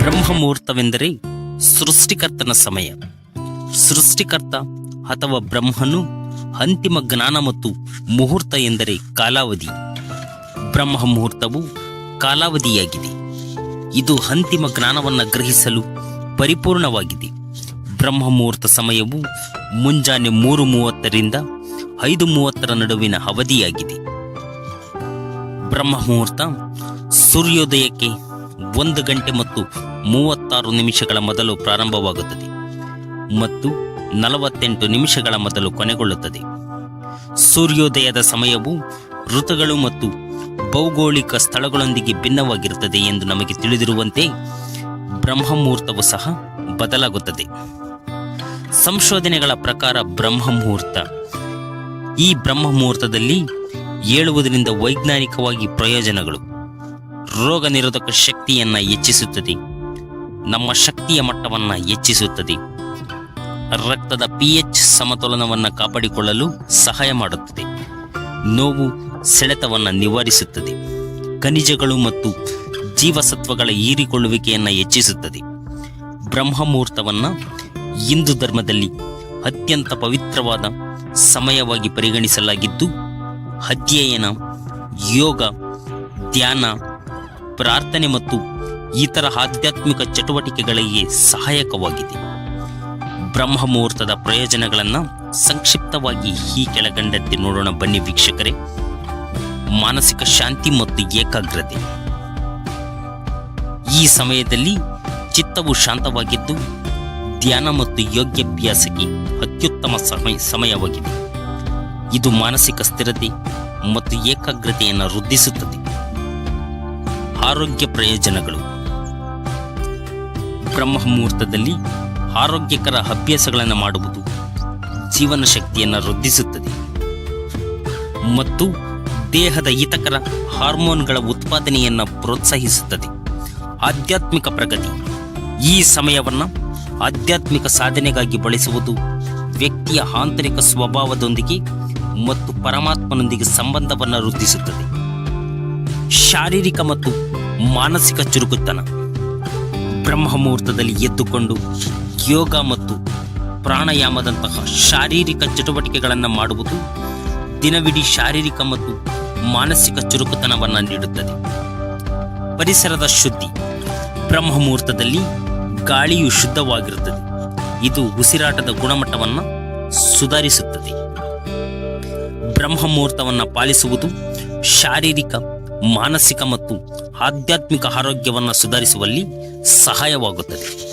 ಬ್ರಹ್ಮಮುಹೂರ್ತವೆಂದರೆ ಸೃಷ್ಟಿಕರ್ತನ ಸಮಯ. ಸೃಷ್ಟಿಕರ್ತ ಅಥವಾ ಬ್ರಹ್ಮನು ಅಂತಿಮ ಜ್ಞಾನ ಮತ್ತು ಮುಹೂರ್ತ ಎಂದರೆ ಕಾಲಾವಧಿ. ಬ್ರಹ್ಮ ಮುಹೂರ್ತವು ಕಾಲಾವಧಿಯಾಗಿದೆ. ಇದು ಅಂತಿಮ ಜ್ಞಾನವನ್ನು ಗ್ರಹಿಸಲು ಪರಿಪೂರ್ಣವಾಗಿದೆ. ಬ್ರಹ್ಮ ಮುಹೂರ್ತ ಸಮಯವು ಮುಂಜಾನೆ ಮೂರು ಮೂವತ್ತರಿಂದ ಐದು ಮೂವತ್ತರ ನಡುವಿನ ಅವಧಿಯಾಗಿದೆ. ಬ್ರಹ್ಮ ಮುಹೂರ್ತ ಸೂರ್ಯೋದಯಕ್ಕೆ ಒಂದು ಗಂಟೆ ಮತ್ತು ಮೂವತ್ತಾರು ನಿಮಿಷಗಳ ಮೊದಲು ಪ್ರಾರಂಭವಾಗುತ್ತದೆ ಮತ್ತು ನಲವತ್ತೆಂಟು ನಿಮಿಷಗಳ ಮೊದಲು ಕೊನೆಗೊಳ್ಳುತ್ತದೆ. ಸೂರ್ಯೋದಯದ ಸಮಯವು ಋತುಗಳು ಮತ್ತು ಭೌಗೋಳಿಕ ಸ್ಥಳಗಳೊಂದಿಗೆ ಭಿನ್ನವಾಗಿರುತ್ತದೆ ಎಂದು ನಮಗೆ ತಿಳಿದಿರುವಂತೆ ಬ್ರಹ್ಮ ಮುಹೂರ್ತವು ಸಹ ಬದಲಾಗುತ್ತದೆ. ಸಂಶೋಧನೆಗಳ ಪ್ರಕಾರ ಬ್ರಹ್ಮ ಮುಹೂರ್ತ ಈ ಬ್ರಹ್ಮ ಮುಹೂರ್ತದಲ್ಲಿ ಏಳುವುದರಿಂದ ವೈಜ್ಞಾನಿಕವಾಗಿ ಪ್ರಯೋಜನಗಳು. ರೋಗ ನಿರೋಧಕ ಶಕ್ತಿಯನ್ನು ಹೆಚ್ಚಿಸುತ್ತದೆ. ನಮ್ಮ ಶಕ್ತಿಯ ಮಟ್ಟವನ್ನು ಹೆಚ್ಚಿಸುತ್ತದೆ. ರಕ್ತದ ಪಿಎಚ್ ಸಮತೋಲನವನ್ನು ಕಾಪಾಡಿಕೊಳ್ಳಲು ಸಹಾಯ ಮಾಡುತ್ತದೆ. ನೋವು ಸೆಳೆತವನ್ನು ನಿವಾರಿಸುತ್ತದೆ. ಖನಿಜಗಳು ಮತ್ತು ಜೀವಸತ್ವಗಳ ಹೀರಿಕೊಳ್ಳುವಿಕೆಯನ್ನು ಹೆಚ್ಚಿಸುತ್ತದೆ. ಬ್ರಹ್ಮ ಮುಹೂರ್ತವನ್ನು ಹಿಂದೂ ಧರ್ಮದಲ್ಲಿ ಅತ್ಯಂತ ಪವಿತ್ರವಾದ ಸಮಯವಾಗಿ ಪರಿಗಣಿಸಲಾಗಿದ್ದು, ಅಧ್ಯಯನ, ಯೋಗ, ಧ್ಯಾನ, ಪ್ರಾರ್ಥನೆ ಮತ್ತು ಇತರ ಆಧ್ಯಾತ್ಮಿಕ ಚಟುವಟಿಕೆಗಳಿಗೆ ಸಹಾಯಕವಾಗಿದೆ. ಬ್ರಹ್ಮ ಮುಹೂರ್ತದ ಪ್ರಯೋಜನಗಳನ್ನು ಸಂಕ್ಷಿಪ್ತವಾಗಿ ಈ ಕೆಳಗಂಡಂತೆ ನೋಡೋಣ ಬನ್ನಿ ವೀಕ್ಷಕರೇ. ಮಾನಸಿಕ ಶಾಂತಿ ಮತ್ತು ಏಕಾಗ್ರತೆ. ಈ ಸಮಯದಲ್ಲಿ ಚಿತ್ತವು ಶಾಂತವಾಗಿದ್ದು, ಧ್ಯಾನ ಮತ್ತು ಯೋಗ್ಯಾಭ್ಯಾಸಕ್ಕೆ ಅತ್ಯುತ್ತಮ ಸಮಯ, ಸಮಯವಾಗಿದೆ. ಇದು ಮಾನಸಿಕ ಸ್ಥಿರತೆ ಮತ್ತು ಏಕಾಗ್ರತೆಯನ್ನು ವೃದ್ಧಿಸುತ್ತದೆ. ಆರೋಗ್ಯ ಪ್ರಯೋಜನಗಳು. ಬ್ರಹ್ಮ ಮುಹೂರ್ತದಲ್ಲಿ ಆರೋಗ್ಯಕರ ಅಭ್ಯಾಸಗಳನ್ನು ಮಾಡುವುದು ಜೀವನ ಶಕ್ತಿಯನ್ನು ವೃದ್ಧಿಸುತ್ತದೆ. ಮತ್ತು ದೇಹದ ಹಿತಕರ ಹಾರ್ಮೋನ್ಗಳ ಉತ್ಪಾದನೆಯನ್ನು ಪ್ರೋತ್ಸಾಹಿಸುತ್ತದೆ. ಆಧ್ಯಾತ್ಮಿಕ ಪ್ರಗತಿ. ಈ ಸಮಯವನ್ನು ಆಧ್ಯಾತ್ಮಿಕ ಸಾಧನೆಗಾಗಿ ಬಳಸುವುದು ವ್ಯಕ್ತಿಯ ಆಂತರಿಕ ಸ್ವಭಾವದೊಂದಿಗೆ ಮತ್ತು ಪರಮಾತ್ಮನೊಂದಿಗೆ ಸಂಬಂಧವನ್ನು ವೃದ್ಧಿಸುತ್ತದೆ. ಶಾರೀರಿಕ ಮತ್ತು ಮಾನಸಿಕ ಚುರುಕುತನ. ಬ್ರಹ್ಮ ಮುಹೂರ್ತದಲ್ಲಿ ಎದ್ದುಕೊಂಡು ಯೋಗ ಮತ್ತು ಪ್ರಾಣಾಯಾಮದಂತಹ ಶಾರೀರಿಕ ಚಟುವಟಿಕೆಗಳನ್ನು ಮಾಡುವುದು ದಿನವಿಡೀ ಶಾರೀರಿಕ ಮತ್ತು ಮಾನಸಿಕ ಚುರುಕುತನವನ್ನು ನೀಡುತ್ತದೆ. ಪರಿಸರದ ಶುದ್ಧಿ ಬ್ರಹ್ಮ ಮುಹೂರ್ತದಲ್ಲಿ ಗಾಳಿಯು ಶುದ್ಧವಾಗಿರುತ್ತದೆ. ಇದು ಉಸಿರಾಟದ ಗುಣಮಟ್ಟವನ್ನು ಸುಧಾರಿಸುತ್ತದೆ. ಬ್ರಹ್ಮ ಮುಹೂರ್ತವನ್ನು ಪಾಲಿಸುವುದು ಶಾರೀರಿಕ ಮಾನಸಿಕ ಮತ್ತು ಆಧ್ಯಾತ್ಮಿಕ ಆರೋಗ್ಯವನ್ನು ಸುಧಾರಿಸುವಲ್ಲಿ ಸಹಾಯವಾಗುತ್ತದೆ.